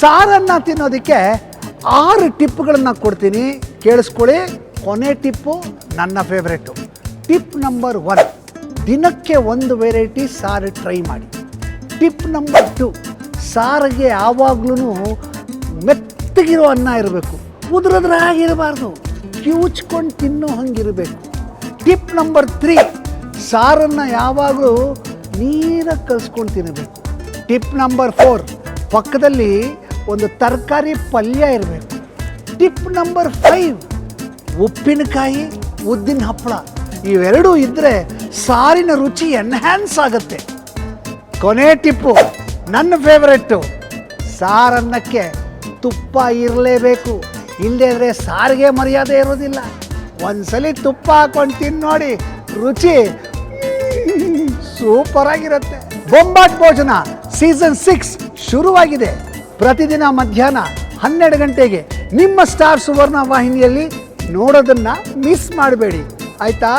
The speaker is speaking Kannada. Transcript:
ಸಾರನ್ನು ತಿನ್ನೋದಕ್ಕೆ ಆರು ಟಿಪ್ಗಳನ್ನು ಕೊಡ್ತೀನಿ. ಕೇಳಿಸ್ಕೊಳ್ಳಿ. ಕೊನೆ ಟಿಪ್ಪು ನನ್ನ ಫೇವ್ರೇಟು ಟಿಪ್ ನಂಬರ್ ಒನ್. ದಿನಕ್ಕೆ ಒಂದು ವೆರೈಟಿ ಸಾರು ಟ್ರೈ ಮಾಡಿ. Tip number two. ಸಾರಿಗೆ ಯಾವಾಗ್ಲೂ ಮೆತ್ತಗಿರೋ ಅನ್ನ ಇರಬೇಕು. ಉದುರದ್ರಾಗಿರಬಾರ್ದು. ಕಿವುಚ್ಕೊಂಡು ತಿನ್ನೋ ಹಂಗಿರಬೇಕು. Tip number three. ಸಾರನ್ನು ಯಾವಾಗಲೂ ನೀರಾಗಿ ಕಲಿಸ್ಕೊಂಡು ತಿನ್ನಬೇಕು ಟಿಪ್ ನಂಬರ್ ಫೋರ್. ಪಕ್ಕದಲ್ಲಿ ಒಂದು ತರಕಾರಿ ಪಲ್ಯ ಇರಬೇಕು. ಟಿಪ್ ನಂಬರ್ ಫೈವ್ ಉಪ್ಪಿನಕಾಯಿ, ಉದ್ದಿನ ಹಪ್ಪಳ. ಇವೆರಡೂ ಇದ್ದರೆ ಸಾರಿನ ರುಚಿ ಎನ್ಹ್ಯಾನ್ಸ್ ಆಗುತ್ತೆ. ಕೊನೆ ಟಿಪ್ಪು ನನ್ನ ಫೇವ್ರೆಟ್ಟು ಸಾರನ್ನಕ್ಕೆ ತುಪ್ಪ ಇರಲೇಬೇಕು. ಇಲ್ಲದೇ ಸಾರಿಗೆ ಮರ್ಯಾದೆ ಇರೋದಿಲ್ಲ ಒಂದ್ಸಲಿ ತುಪ್ಪ ಹಾಕೊಂಡು ತಿಂದು ನೋಡಿ, ರುಚಿ ಸೂಪರ್ ಆಗಿರುತ್ತೆ ಬೊಂಬಾಟ್ ಭೋಜನ ಸೀಸನ್ ಸಿಕ್ಸ್ ಶುರುವಾಗಿದೆ. ಪ್ರತಿದಿನ ಮಧ್ಯಾಹ್ನ ಹನ್ನೆರಡು ಗಂಟೆಗೆ ನಿಮ್ಮ ಸ್ಟಾರ್ ಸುವರ್ಣ ವಾಹಿನಿಯಲ್ಲಿ ನೋಡೋದನ್ನ ಮಿಸ್ ಮಾಡಬೇಡಿ. ಆಯ್ತಾ?